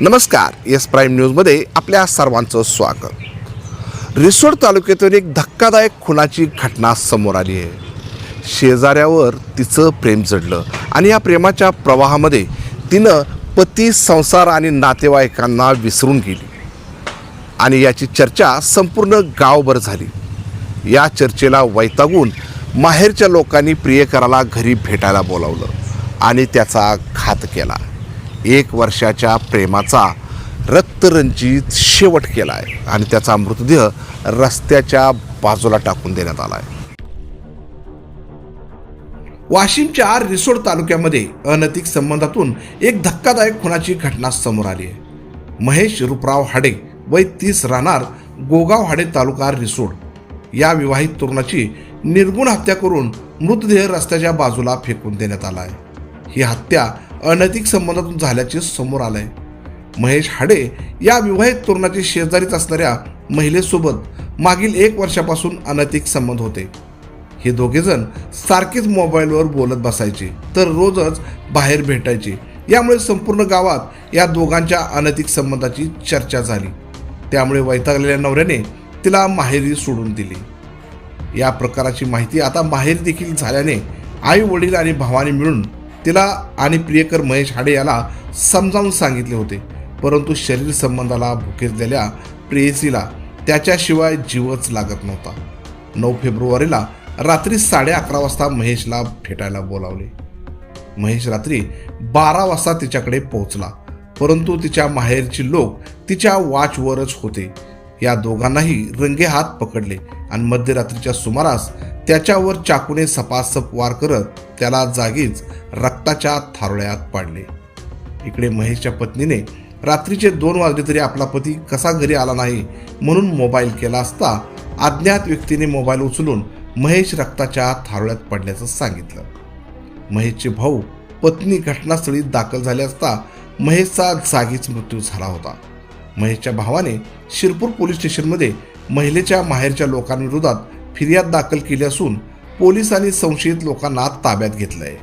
नमस्कार S prime न्यूजमध्ये आपल्या सर्वांचं स्वागत. रिसोड तालुक्यातून एक धक्कादायक खुनाची घटना समोर आली आहे. शेजाऱ्यावर तिचं प्रेम जडलं आणि या प्रेमाच्या प्रवाहामध्ये तिनं पती संसार आणि नातेवाईकांना विसरून गेली. आणि याची चर्चा संपूर्ण गावभर झाली. या चर्चेला वैतागून माहेरच्या लोकांनी प्रियकराला घरी भेटायला बोलावलं आणि त्याचा घात केला. एक वर्षाच्या प्रेमाचा रक्तरंजित शेवट केला आहे आणि त्याचा मृतदेह रस्त्याच्या बाजूला टाकून देण्यात आला आहे वाशिमच्या रिसोड तालुक्यामध्ये अनैतिक संबंधातून एक धक्कादायक खुनाची घटना समोर आली आहे. महेश रुपराव हाडे वय तीस राहणार गोगाव हाडे तालुका रिसोड. या विवाहित तरुणाची निर्गुण हत्या करून मृतदेह रस्त्याच्या बाजूला फेकून देण्यात आला आहे ही हत्या अनैतिक संबंधातून झाल्याचे समोर आलंय. महेश हाडे या विवाहित तरुणाची शेजारीच असणाऱ्या महिलेसोबत मागील एक वर्षापासून अनैतिक संबंध होते. हे दोघेजण सारखेच मोबाईलवर बोलत बसायचे तर रोजच बाहेर भेटायचे. यामुळे संपूर्ण गावात या दोघांच्या अनैतिक संबंधाची चर्चा झाली. त्यामुळे वैतागलेल्या नवऱ्याने तिला माहेरी सोडून दिली. या प्रकाराची माहिती आता माहेर देखील झाल्याने आई वडील आणि भावाने मिळून तिला आणि प्रियकर महेश हाडे याला समजावून सांगितले होते. परंतु शरीर संबंधाला भुकेजलेल्या प्रेयसीला त्याच्याशिवाय जीवच लागत नव्हता. नऊ फेब्रुवारीला रात्री साडे अकरा वाजता महेशला भेटायला बोलावले. महेश रात्री बारा वाजता तिच्याकडे पोहोचला. परंतु तिच्या माहेरची लोक तिच्या वाचवरच होते. या दोघांनाही रंगे हात पकडले आणि मध्यरात्रीच्या सुमारास त्याच्यावर चाकूने सपासप वार करत त्याला जागीच रक्ताच्या थारोळ्यात पाडले. इकडे महेशच्या पत्नीने रात्रीचे दोन वाजले तरी आपला पती कसा घरी आला नाही म्हणून मोबाईल केला असता अज्ञात व्यक्तीने मोबाईल उचलून महेश रक्ताच्या थारोळ्यात पडल्याचं सांगितलं. महेशचे भाऊ पत्नी घटनास्थळी दाखल झाले असता महेशचा जागीच मृत्यू झाला होता. महेशच्या भावाने शिरपूर पोलीस स्टेशनमध्ये महिलेच्या माहेरच्या लोकांविरोधात फिर्याद दाखल केली असून पोलिसांनी संशयित लोकांना ताब्यात घेतलंय.